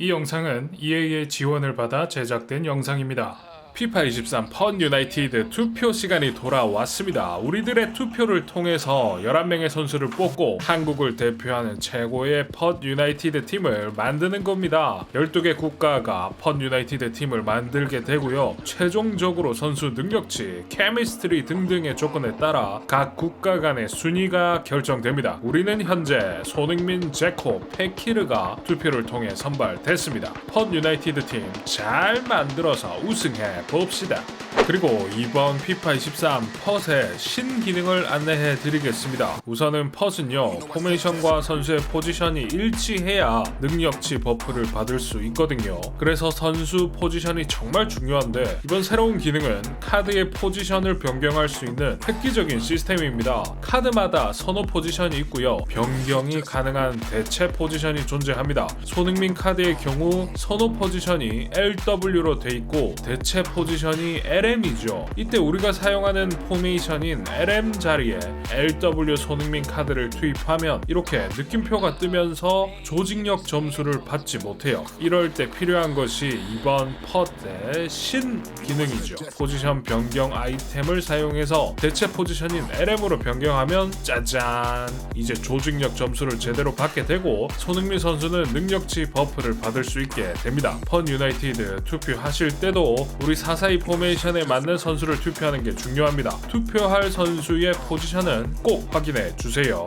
이 영상은 EA의 지원을 받아 제작된 영상입니다. 피파 23 펀 유나이티드 투표 시간이 돌아왔습니다. 우리들의 투표를 통해서 11명의 선수를 뽑고 한국을 대표하는 최고의 펀 유나이티드 팀을 만드는 겁니다. 12개 국가가 펀 유나이티드 팀을 만들게 되고요. 최종적으로 선수 능력치, 케미스트리 등등의 조건에 따라 각 국가 간의 순위가 결정됩니다. 우리는 현재 손흥민, 제코, 페키르가 투표를 통해 선발됐습니다. 펀 유나이티드 팀 잘 만들어서 우승해 봅시다. 그리고 이번 피파 23 펫의 신기능을 안내해 드리겠습니다. 우선은 펫은요, 포메이션과 선수의 포지션이 일치해야 능력치 버프를 받을 수 있거든요. 그래서 선수 포지션이 정말 중요한데, 이번 새로운 기능은 카드의 포지션을 변경할 수 있는 획기적인 시스템입니다. 카드마다 선호 포지션이 있고요. 변경이 가능한 대체 포지션이 존재합니다. 손흥민 카드의 경우 선호 포지션이 LW로 돼 있고 대체 포지션이 LM이죠. 이때 우리가 사용하는 포메이션인 LM 자리에 LW 손흥민 카드를 투입하면 이렇게 느낌표가 뜨면서 조직력 점수를 받지 못해요. 이럴 때 필요한 것이 이번 펫의 신 기능이죠. 포지션 변경 아이템을 사용해서 대체 포지션인 LM으로 변경하면 짜잔 이제 조직력 점수를 제대로 받게 되고 손흥민 선수는 능력치 버프를 받을 수 있게 됩니다. 펀 유나이티드 투표하실 때도 우리 442 포메이션에 맞는 선수를 투표하는 게 중요합니다. 투표할 선수의 포지션은 꼭 확인해 주세요.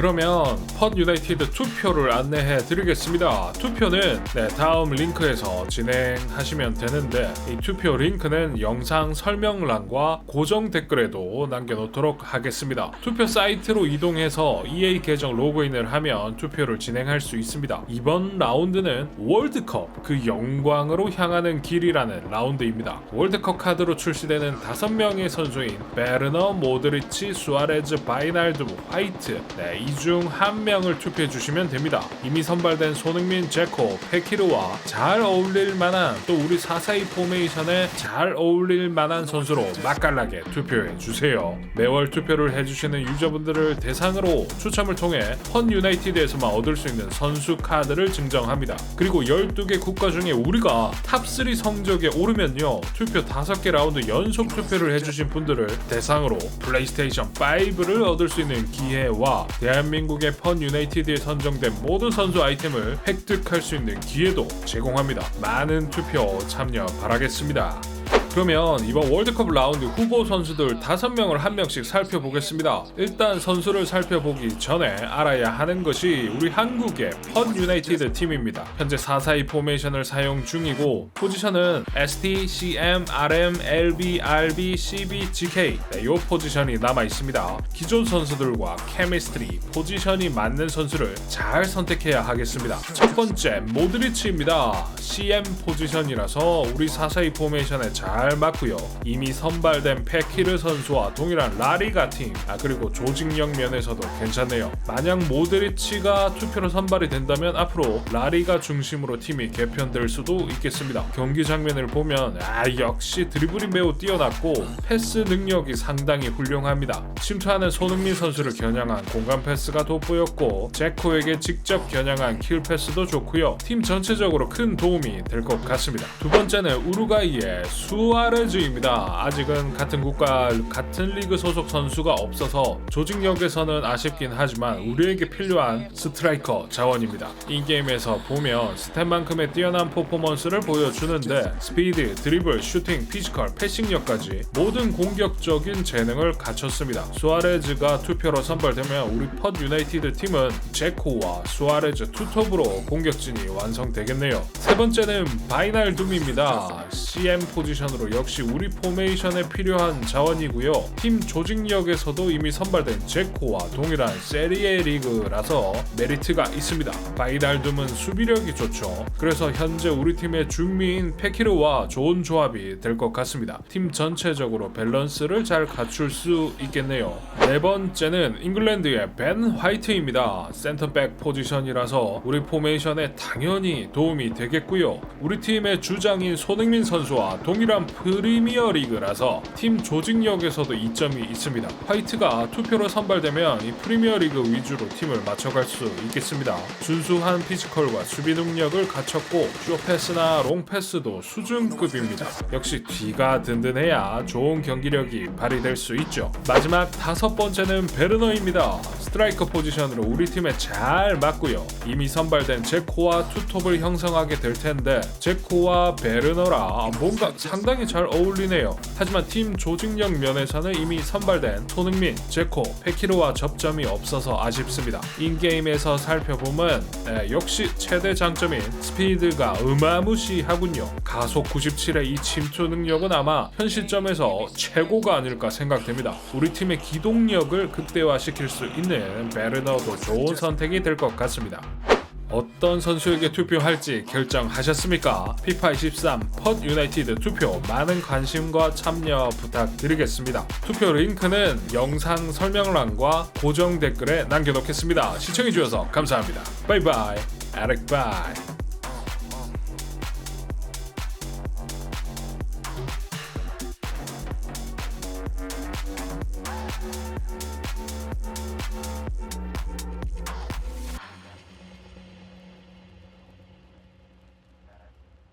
그러면 펀 유나이티드 투표를 안내해 드리겠습니다. 투표는 네, 다음 링크에서 진행하시면 되는데 이 투표 링크는 영상 설명란과 고정 댓글에도 남겨놓도록 하겠습니다. 투표 사이트로 이동해서 EA 계정 로그인을 하면 투표를 진행할 수 있습니다. 이번 라운드는 월드컵 그 영광으로 향하는 길이라는 라운드입니다. 월드컵 카드로 출시되는 5명의 선수인 베르너, 모드리치, 수아레즈, 바이날드무, 화이트 네, 이중 한 명을 투표해 주시면 됩니다. 이미 선발된 손흥민, 제코, 페키르와 잘 어울릴 만한 또 우리 442 포메이션에 잘 어울릴 만한 선수로 맛깔나게 투표해 주세요. 매월 투표를 해주시는 유저분들을 대상으로 추첨을 통해 펀 유나이티드에서만 얻을 수 있는 선수 카드를 증정합니다. 그리고 12개 국가 중에 우리가 탑3 성적에 오르면요. 투표 5개 라운드 연속 투표를 해주신 분들을 대상으로 플레이스테이션 5를 얻을 수 있는 기회와 대한 민국의 펀 유나이티드에 선정된 모든 선수 아이템을 획득할 수 있는 기회도 제공합니다. 많은 투표 참여 바라겠습니다. 그러면 이번 월드컵 라운드 후보 선수들 5명을 한 명씩 살펴보겠습니다. 일단 선수를 살펴보기 전에 알아야 하는 것이 우리 한국의 펀 유나이티드 팀입니다. 현재 442 포메이션을 사용 중이고 포지션은 ST, CM, RM, LB, RB, CB, GK 네, 요 포지션이 남아 있습니다. 기존 선수들과 케미스트리, 포지션이 맞는 선수를 잘 선택해야 하겠습니다. 첫 번째 모드리치입니다. CM 포지션이라서 우리 442 포메이션에 잘 맞고요. 이미 선발된 페키르 선수와 동일한 라리가 팀, 아 그리고 조직력 면에서도 괜찮네요. 만약 모드리치가 투표로 선발이 된다면 앞으로 라리가 중심으로 팀이 개편될 수도 있겠습니다. 경기 장면을 보면 아 역시 드리블이 매우 뛰어났고 패스 능력이 상당히 훌륭합니다. 침투하는 손흥민 선수를 겨냥한 공간 패스가 돋보였고 제코에게 직접 겨냥한 킬 패스도 좋고요. 팀 전체적으로 큰 도움이 될 것 같습니다. 두 번째는 우루과이의 수 아레즈입니다. 아직은 같은 국가 같은 리그 소속 선수가 없어서 조직력에서는 아쉽긴 하지만 우리에게 필요한 스트라이커 자원입니다. 이 게임에서 보면 스탯만큼의 뛰어난 퍼포먼스를 보여주는데 스피드, 드리블, 슈팅, 피지컬, 패싱력까지 모든 공격적인 재능을 갖췄습니다. 수아레즈가 투표로 선발되면 우리 펫 유나이티드 팀은 제코와 수아레즈 투톱으로 공격진이 완성되겠네요. 세 번째는 바이날 둠입니다. CM 포지션으로 역시 우리 포메이션에 필요한 자원이고요. 팀 조직력에서도 이미 선발된 제코와 동일한 세리에 리그라서 메리트가 있습니다. 바이날둠은 수비력이 좋죠. 그래서 현재 우리 팀의 중미인 페키르와 좋은 조합이 될 것 같습니다. 팀 전체적으로 밸런스를 잘 갖출 수 있겠네요. 네 번째는 잉글랜드의 벤 화이트입니다. 센터백 포지션이라서 우리 포메이션에 당연히 도움이 되겠고요. 우리 팀의 주장인 손흥민 선수와 동일한 프리미어 리그라서 팀 조직력에서도 이점이 있습니다. 화이트가 투표로 선발되면 이 프리미어 리그 위주로 팀을 맞춰갈 수 있겠습니다. 준수한 피지컬과 수비 능력을 갖췄고 쇼패스나 롱패스도 수준급입니다. 역시 뒤가 든든해야 좋은 경기력이 발휘될 수 있죠. 마지막 다섯 번째는 베르너입니다. 스트라이커 포지션으로 우리 팀에 잘 맞고요. 이미 선발된 제코와 투톱을 형성하게 될 텐데 제코와 베르너라 뭔가 상당히 잘 어울리네요. 하지만 팀 조직력 면에서는 이미 선발된 손흥민, 제코, 페키로와 접점이 없어서 아쉽습니다. 인게임에서 살펴보면 에, 역시 최대 장점인 스피드가 어마무시하군요. 가속 97의 이 침투 능력은 아마 현 시점에서 최고가 아닐까 생각됩니다. 우리 팀의 기동력을 극대화시킬 수 있는 베르너도 좋은 선택이 될 것 같습니다. 어떤 선수에게 투표할지 결정하셨습니까? 피파 23 펀 유나이티드 투표 많은 관심과 참여 부탁드리겠습니다. 투표 링크는 영상 설명란과 고정 댓글에 남겨놓겠습니다. 시청해주셔서 감사합니다. 바이바이, 에릭바이.